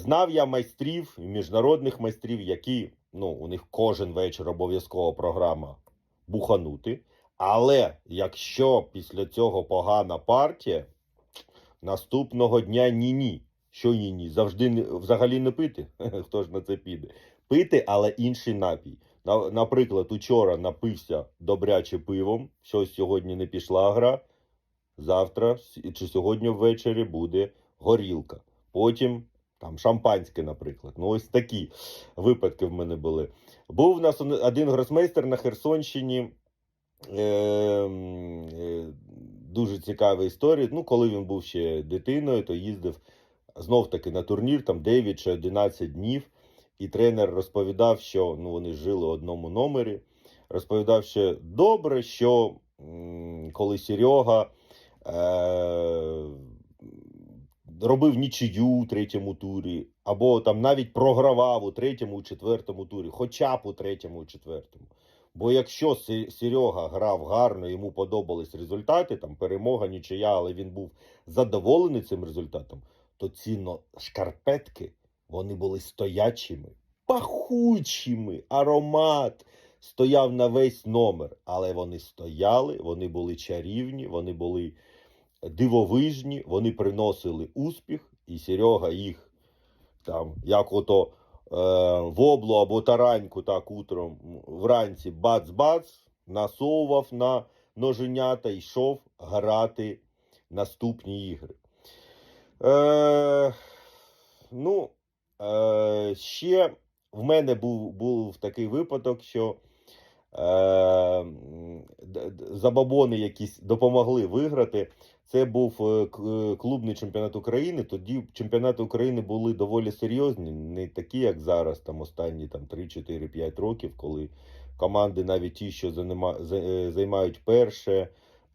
знав я майстрів, міжнародних майстрів, які ну, у них кожен вечір обов'язково програма буханути. Але якщо після цього погана партія, наступного дня ні-ні. Що ні-ні? Завжди взагалі не пити. Хто ж на це піде? Пити, але інший напій. Наприклад, учора напився добряче пивом, щось сьогодні не пішла гра. Завтра чи сьогодні ввечері буде горілка. Потім там шампанське, наприклад. Ну, ось такі випадки в мене були. Був у нас один гросмейстер на Херсонщині. Е, е, дуже цікава історія. Ну, коли він був ще дитиною, то їздив знов таки на турнір, там 9 чи 11 днів. І тренер розповідав, що ну, вони жили в одному номері. Розповідав, що добре, що м, коли Серега е, робив нічию у третьому турі, або там навіть програвав у третьому, четвертому турі, хоча б у третьому, четвертому. Бо якщо Серега грав гарно, йому подобались результати, там перемога, нічия, але він був задоволений цим результатом, то ці шкарпетки вони були стоячими, пахучими, аромат стояв на весь номер. Але вони стояли, вони були чарівні, вони були дивовижні, вони приносили успіх, і Серега їх там, як ото е, воблу або тараньку, так утром вранці бац-бац, насовував на ноженята йшов грати наступні ігри. Е, ну, е, ще в мене був, був такий випадок, що забабони якісь допомогли виграти. Це був е, е, клубний чемпіонат України. Тоді чемпіонати України були доволі серйозні, не такі, як зараз, там останні там, 3, 4, 5 років, коли команди, навіть ті, що е, займають перше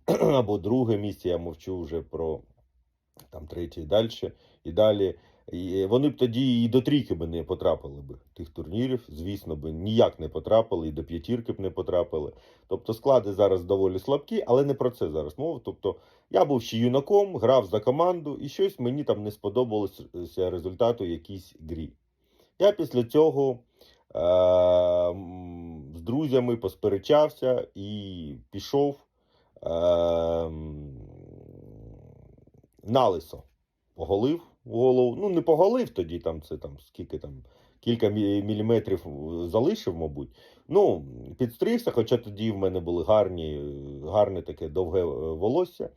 або друге місце, я мовчу вже про там третє і далі. І далі. Вони б тоді і до трійки би не потрапили б тих турнірів, звісно б, ніяк не потрапили, і до п'ятірки б не потрапили. Тобто склади зараз доволі слабкі, але не про це зараз мова. Тобто я був ще юнаком, грав за команду, і щось мені там не сподобалося результату якійсь грі. Я після цього е- з друзями посперечався і пішов е- на лисо. Поголив голову. Ну, не поголив тоді, там це там скільки там, кілька міліметрів е, залишив, мабуть. Ну, підстригся, хоча тоді в мене були гарні, е, гарне таке довге е, волосся.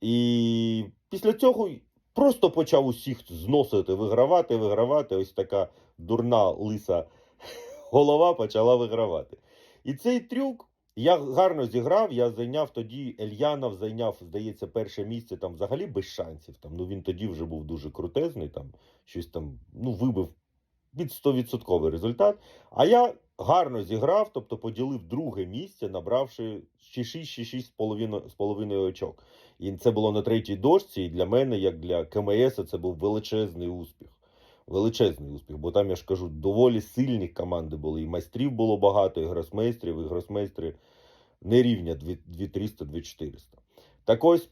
І після цього просто почав усіх зносити, вигравати, вигравати. Ось така дурна лиса голова почала вигравати. І цей трюк я гарно зіграв. Я зайняв тоді Ельянов, зайняв, здається, перше місце там взагалі без шансів. Там, ну він тоді вже був дуже крутезний, там щось там ну, вибив під 100% результат. А я гарно зіграв, тобто поділив друге місце, набравши ще 6 чи 6 з половиною очок. І це було на третій дошці, і для мене, як для КМС, це був величезний успіх. Величезний успіх, бо там я ж кажу, доволі сильні команди були. І майстрів було багато, і гросмейстрів, і гросмейстри не рівня 2300-2400. Так ось,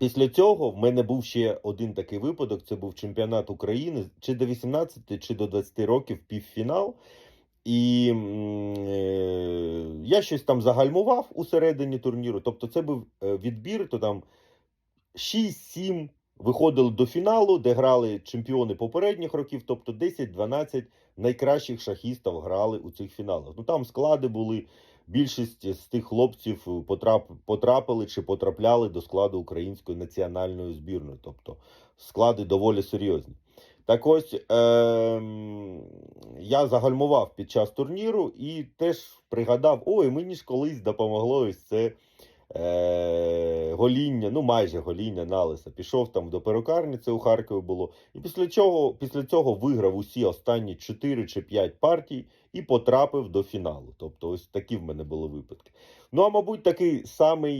після цього в мене був ще один такий випадок: це був чемпіонат України чи до 18, чи до 20 років півфінал. І е, я щось там загальмував у середині турніру. Тобто, це був е, відбір, то там 6-7 виходили до фіналу, де грали чемпіони попередніх років, тобто 10-12 найкращих шахістів грали у цих фіналах. Ну там склади були. Більшість з тих хлопців потрапили чи потрапляли до складу української національної збірної, тобто склади доволі серйозні. Так ось ем, я загальмував під час турніру і теж пригадав: ой, мені ж колись допомогло ось це е, гоління, ну майже гоління на лиса. Пішов там до перукарні, це у Харкові було. І після чого, після цього виграв усі останні 4 чи 5 партій і потрапив до фіналу. Тобто, ось такі в мене були випадки. Ну, а мабуть, такий самий